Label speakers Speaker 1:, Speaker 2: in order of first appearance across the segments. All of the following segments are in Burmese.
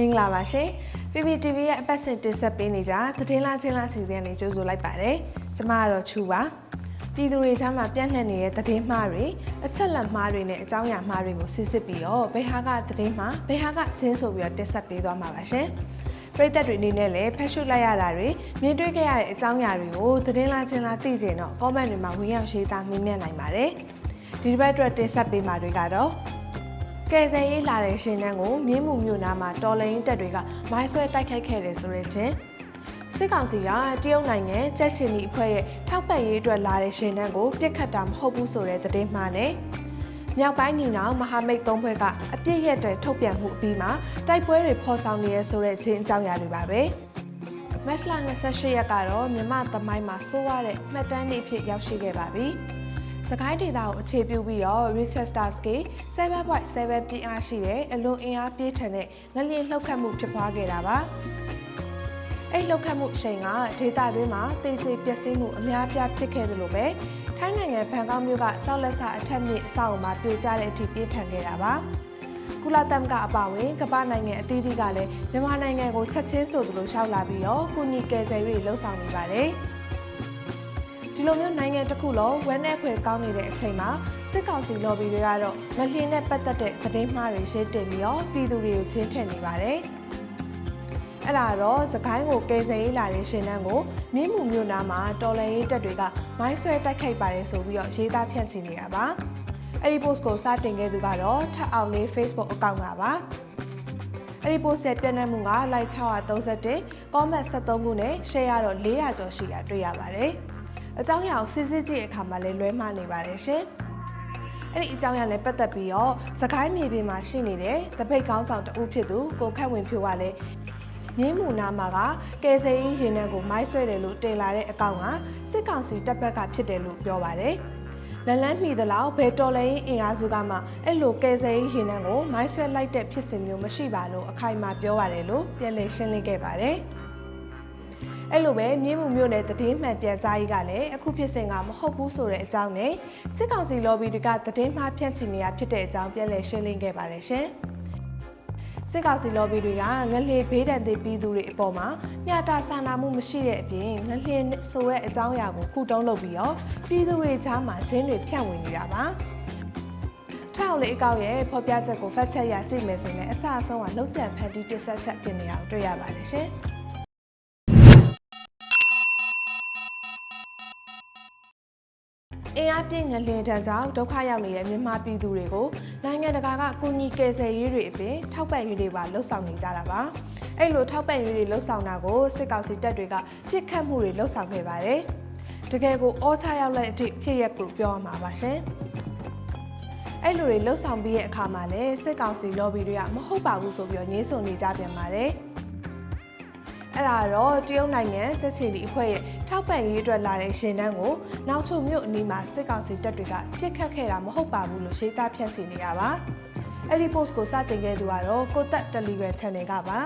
Speaker 1: မင်္ဂလာပါရှင် PPTV ရဲ့အပတ်စဉ်တင်ဆက်ပေးနေကြသတင်းလားချင်းလားအစီအစဉ်လေးကြိုဆိုလိုက်ပါတယ်ကျမကတော့ချူပါပြည်သူတွေကြားမှာပြန့်နှံ့နေတဲ့သတင်းမှားတွေအချက်လက်မှားတွေနဲ့အကြောင်းအရာမှားတွေကိုစစ်စစ်ပြီးတော့ဘယ်ဟာကသတင်းမှားဘယ်ဟာကချင်းဆိုပြီးတော့တင်ဆက်ပေးသွားမှာပါရှင်ပရိသတ်တွေအနေနဲ့လည်းဖက်ရှုလိုက်ရတာတွေမြင်တွေ့ခဲ့ရတဲ့အကြောင်းအရာတွေကိုသတင်းလားချင်းလားသိချင်တော့ comment တွေမှာဝင်ရောက်ရေးသားမြင်မြတ်နိုင်ပါတယ်ဒီတစ်ပတ်အတွက်တင်ဆက်ပေးမှာတွေကတော့ ကယ်ဆယ်ရေးလာတဲ့ရှင်နှန်းကိုမြင်းမှုမြို့နာမှာတော်လိုင်းတက်တွေကမိုင်းဆွဲတိုက်ခိုက်ခဲ့တယ်ဆိုတဲ့ချင်းစစ်ကောင်စီကတရုတ်နိုင်ငံကြက်ချင်နီအဖွဲ့ရဲ့ထောက်ပံ့ရေးအတွက်လာတဲ့ရှင်နှန်းကိုပြစ်ခတ်တာမဟုတ်ဘူးဆိုတဲ့သတင်းမှားနဲ့မြောက်ပိုင်းညီနောင်မဟာမိတ်သုံးဖွဲ့ကအပြစ်ရက်တဲ့ထုတ်ပြန်မှုအပြီးမှာတိုက်ပွဲတွေဖော်ဆောင်နေရဆိုတဲ့ချင်းအကြောင်းအရာတွေပါပဲမတ်လ28ရက်ကတော့မြမသမိုင်းမှာစိုးရတဲ့မှတ်တမ်းနေ့အဖြစ်ရောက်ရှိခဲ့ပါပြီ။ စကိုင်းဒေတာကိုအခြေပြုပြီးတော့ Richester Scale 7.7ပြင်းအားရှိတဲ့အလွန်အင်အားပြည့်ထန်တဲ့ငလျင်လှုပ်ခတ်မှုဖြစ်ပွားခဲ့တာပါ။အဲ့လှုပ်ခတ်မှုအချိန်ကဒေတာတွင်းမှာတေချေပျက်စီးမှုအများအပြားဖြစ်ခဲ့သလိုပဲထိုင်းနိုင်ငံဘန်ကောက်မြို့ကဆောက်လက်ဆအထက်မြင့်အဆောက်အအုံမှာပြိုကျတဲ့အထိပြင်းထန်ခဲ့တာပါ။ကုလသမဂ္ဂအပါအဝင်ကမ္ဘာနိုင်ငံအသီးသီးကလည်းမြန်မာနိုင်ငံကိုချက်ချင်းဆိုသလိုရှောက်လာပြီးတော့ကုညီကယ်ဆယ်ရေးလှုပ်ဆောင်နေပါတယ်။ ဒီလိုမျိုးနိုင်ငံတစ်ခုလုံးဝမ်းနဲ့ဖွယ်ကောင်းနေတဲ့အချိန်မှာစစ်ကောင်စီ lobby တွေကတော့မလျင်နဲ့ပတ်သက်တဲ့သတင်းမှားတွေရှင်းတင်ပြီးတော့ပြည်သူတွေကိုချင်းထည့်နေပါတယ်။အဲ့ဒါတော့စကိုင်းကိုကယ်ဆယ်ရေးလာတဲ့ရှင်နှန်းကိုမြင်းမှုမြို့နာမှာတော်လန်ရေးတပ်တွေကမိုင်းဆွဲတိုက်ခိုက်ပါတယ်ဆိုပြီးတော့ရေးသားဖြန့်ချီနေတာပါ။အဲ့ဒီ post ကိုစတင်ခဲ့သူကတော့ထပ်အောင်လေး Facebook အကောင့်ကပါ။အဲ့ဒီ post ရဲ့ပြည့်နှက်မှုက like 631 comment 73ခုနဲ့ share ကတော့400ကျော်ရှိတာတွေ့ရပါတယ်။ အကြောင်းအရာကိုစစ်စစ်ကြည့်တဲ့အခါမှာလည်းလွဲမှားနေပါတယ်ရှင်။အဲ့ဒီအကြောင်းအရာနဲ့ပတ်သက်ပြီးတော့စကိုင်းမြေပြင်မှာရှိနေတဲ့တပိတ်ကောင်းဆောင်တဦးဖြစ်သူကိုခတ်ဝင်ဖြိုးကလည်းမြင်းမူနာမှာကကယ်ဆယ်ရေးရင်နှံကိုမိုက်ဆွဲတယ်လို့တင်လာတဲ့အကောင့်ကစစ်ကောင်စီတပ်ဘက်ကဖြစ်တယ်လို့ပြောပါတယ်။လန်လန်းမိသလောက်ဘယ်တော်လဲအင်အားစုကမှအဲ့လိုကယ်ဆယ်ရေးရင်နှံကိုမိုက်ဆွဲလိုက်တဲ့ဖြစ်စဉ်မျိုးမရှိပါလို့အခိုင်အမာပြောပါတယ်လို့ပြန်လည်ရှင်းလင်းခဲ့ပါတယ်။ အဲ့လိုပဲမြင်းမှုမျိုးနဲ့သတင်းမှန်ပြန်ကြားရေးကလည်းအခုဖြစ်စဉ်ကမဟုတ်ဘူးဆိုတဲ့အကြောင်းနဲ့စစ်ကောင်စီ lobby တွေကသတင်းမှားဖြန့်ချီနေတာဖြစ်တဲ့အကြောင်းပြန်လည်ရှင်းလင်းခဲ့ပါတယ်ရှင်။စစ်ကောင်စီ lobby တွေကငလျင်ဘေးဒဏ်သည့်ပြည်သူတွေအပေါ်မှာညတာစာနာမှုမရှိတဲ့အပြင်ငလျင်ဆိုတဲ့အကြောင်းအရာကိုခုတုံးလုပ်ပြီးတော့ပြည်သူတွေကြားမှာချင်းတွေဖြန့်ဝေနေတာပါ။ထောက်လေးအကောက်ရဲ့ဖော်ပြချက်ကိုဖတ်ချက်ရကြည့်မယ်ဆိုရင်အဆအဆုံးကလောက်ကျန်ဖန်တီးတစ်ဆက်ချက်ပြင်နေတာကိုတွေ့ရပါတယ်ရှင်။ အင်အားပြည့်ငလင်တန်းကြောင့်ဒုက္ခရောက်နေတဲ့မြန်မာပြည်သူတွေကိုနိုင်ငံတကာကကူညီကယ်ဆယ်ရေးတွေအပြင်ထောက်ပံ့ရေးတွေပါလှုပ်ဆောင်နေကြတာပါအဲ့လိုထောက်ပံ့ရေးတွေလှုပ်ဆောင်တာကိုစစ်ကောင်စီတပ်တွေကပြစ်ခတ်မှုတွေလှုပ်ဆောင်ခဲ့ပါတယ်တကယ်ကိုအောချရောက်လက်အထိဖြစ်ရက်ကိုပြောရမှာပါရှင်အဲ့လိုတွေလှုပ်ဆောင်ပြီးရဲ့အခါမှာလည်းစစ်ကောင်စီ lobby တွေကမဟုတ်ပါဘူးဆိုပြီးတော့ညှင်းဆိုနေကြပြန်ပါတယ် အဲ့ဒါတော့တရုတ်နိုင်ငံချက်ချီလီအဖွဲ့ရဲ့ထောက်ပံ့ရေးအတွက်လာတဲ့ရှင်တန်းကိုနောက်ချုံမြို့အနီးမှာစစ်ကောင်စီတပ်တွေကပြစ်ခတ်ခဲ့တာမဟုတ်ပါဘူးလို့ရှင်းသားဖြန့်ချီနေရပါအဲ့ဒီ post ကိုစတင်ခဲ့သူကတော့ကိုတက် Telegram Channel ကပါ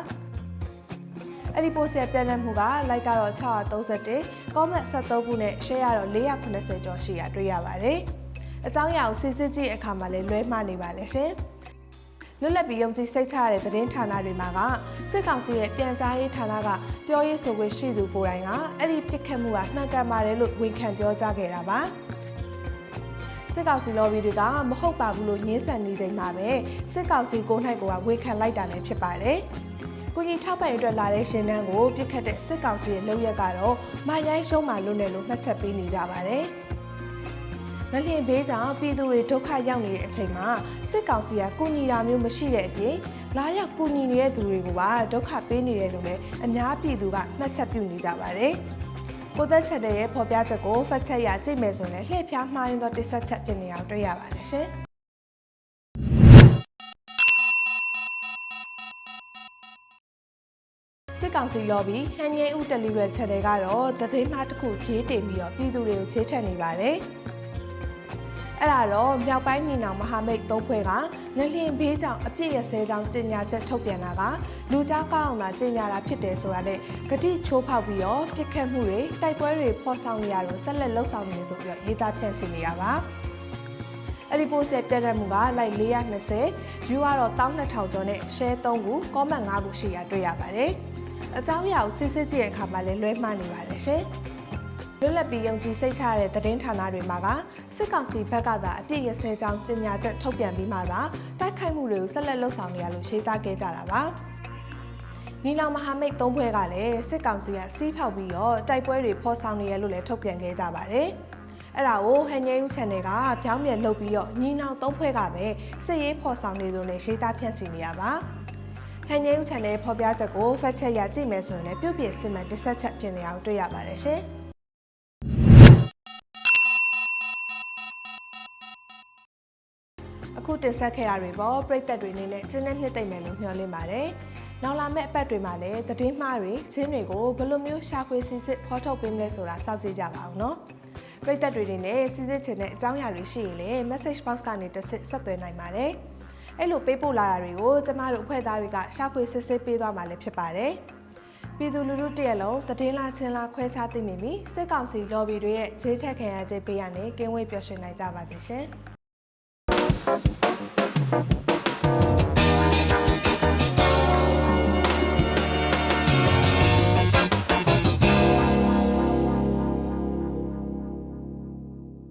Speaker 1: အဲ့ဒီ post ရဲ့ပြန်လည်မှုက like ကတော့631 comment 73ခုနဲ့ share ကတော့490ကျော်ရှိတာတွေ့ရပါတယ်အကြောင်းအရာကိုစစ်စစ်ကြည့်အခါမှာလည်းလွဲမှားနေပါလေရှင် လွတ်လပ်ပြီးယုံကြည်စိတ်ချရတဲ့သတင်းဌာနတွေမှာကစစ်ကောင်စီရဲ့ပြန်ကြားရေးဌာနကပြောရေးဆိုခွင့်ရှိသူကိုယ်တိုင်ကအဲ့ဒီပြစ်ခတ်မှုကမှန်ကန်ပါတယ်လို့ဝန်ခံပြောကြားခဲ့တာပါစစ်ကောင်စီ lobby တွေကမဟုတ်ပါဘူးလို့ညှင်းဆန်နေချိန်မှာပဲစစ်ကောင်စီကိုနိုင်ကဝေခံလိုက်တာလည်းဖြစ်ပါတယ်။ကိုကြီးထောက်ပံ့ရအတွက်လာတဲ့ရှင်တန်းကိုပြစ်ခတ်တဲ့စစ်ကောင်စီရဲ့လုပ်ရက်ကတော့မရိုင်းရှုံးမှလွတ်တယ်လို့မှတ်ချက်ပေးနေကြပါတယ်။ ငလျင်ဘေးကြောင့်ပြည်သူတွေဒုက္ခရောက်နေတဲ့အချိန်မှာစစ်ကောင်စီကကုညီတာမျိုးမရှိတဲ့အပြင်လာရောက်ကုညီနေတဲ့သူတွေကိုပါဒုက္ခပေးနေတယ်လို့လည်းအများပြည်သူကမှတ်ချက်ပြုနေကြပါတယ်။ကိုသက်ချက်တဲ့ရဲ့ဖော်ပြချက်ကိုဖတ်ချက်ရကြည့်မယ်ဆိုရင်လှည့်ဖျားမှားရင်တော့တစ်ဆက်ချက်ဖြစ်နေအောင်တွေ့ရပါတယ်ရှင်။စစ်ကောင်စီ lobby ဟန်ငယ်ဦးတယ်လီဂရမ် channel ကတော့သတင်းမှားတစ်ခုရေးတင်ပြီးတော့ပြည်သူတွေကိုချေးထက်နေပါတယ်။ အဲ့ဒါတော့မြောက်ပိုင်းညီနောင်မဟာမိတ်သုံးဖွဲ့ကငလျင်ဘေးကြောင့်အပြစ်ရစဲကြောင်းကြေညာချက်ထုတ်ပြန်တာကလူကြားကောင်းအောင်သာကြေညာတာဖြစ်တယ်ဆိုတာနဲ့ဂတိချိုးဖောက်ပြီးတော့ပြစ်ခတ်မှုတွေတိုက်ပွဲတွေဖော်ဆောင်နေရတော့ဆက်လက်လှုပ်ဆောင်နေဆိုပြီးတော့ရေးသားဖြန့်ချီနေတာပါအဲ့ဒီ post ရဲ့ပြည့်တဲ့မှုက like 420 view ကတော့12000ကျော်နဲ့ share 3ခု comment 5ခုရှိတာတွေ့ရပါတယ်အကြောင်းအရာကိုစစ်စစ်ကြည့်တဲ့အခါမှာလည်းလွဲမှားနေပါတယ်ရှင် လွတ်လပ်ပြီးယုံကြည်စိတ်ချရတဲ့သတင်းဌာနတွေမှာကစစ်ကောင်စီဘက်ကသာအပြစ်ရစဲကြောင်းကြေညာချက်ထုတ်ပြန်ပြီးမှသာတိုက်ခိုက်မှုတွေကိုဆက်လက်လှုပ်ဆောင်နေရလို့ရှင်းသားခဲ့ကြတာပါနီလောင်မဟာမိတ်သုံးဖွဲ့ကလည်းစစ်ကောင်စီကစီးဖောက်ပြီးတော့တိုက်ပွဲတွေဖော်ဆောင်နေရလို့လည်းထုတ်ပြန်ခဲ့ကြပါတယ်။အဲ့ဒါကိုဟန်ရဲယူ channel ကပြောင်းပြန်လုပ်ပြီးတော့ညီနောင်သုံးဖွဲ့ကပဲစစ်ရေးဖော်ဆောင်နေလို့လည်းရှေးသားဖြန့်ချီနေရပါ။ဟန်ရဲယူ channel ဖော်ပြချက်ကို fact check ရကြည့်မယ်ဆိုရင်လည်းပြုတ်ပြစစ်မှန်တစ်ဆက်ချက်ဖြစ်နေအောင်တွေ့ရပါတယ်ရှင်။ အခုတင်ဆက်ခဲ့တာတွေပေါ့ပြိသက်တွေအနေနဲ့ကျင်းနဲ့နှစ်သိမ့်မယ်လို့မျှော်လင့်ပါတယ်။နောက်လာမယ့်အပတ်တွေမှာလည်းသတင်းမှားတွေချင်းတွေကိုဘယ်လိုမျိုးရှာဖွေစစ်စစ်ဖော်ထုတ်ပေးမလဲဆိုတာစောင့်ကြည့်ကြပါအောင်နော်။ပြိသက်တွေအနေနဲ့စစ်စစ်ချင်တဲ့အကြောင်းအရာတွေရှိရင်လည်း message box ကနေတစ်ဆက်ဆက်သွယ်နိုင်ပါတယ်။အဲ့လိုပေးပို့လာတာတွေကိုကျမတို့အဖွဲ့သားတွေကရှာဖွေစစ်စစ်ပေးသွားမှာလည်းဖြစ်ပါတယ်။ပြည်သူလူထုတရက်လုံးသတင်းလာချင်းလာခွဲခြားသိမိပြီးစစ်ကောင်စီ lobby တွေရဲ့ဂျေးထက်ခံရခြင်းပေးရနဲ့ကင်းဝေးပျော်ရွှင်နိုင်ကြပါစေရှင်။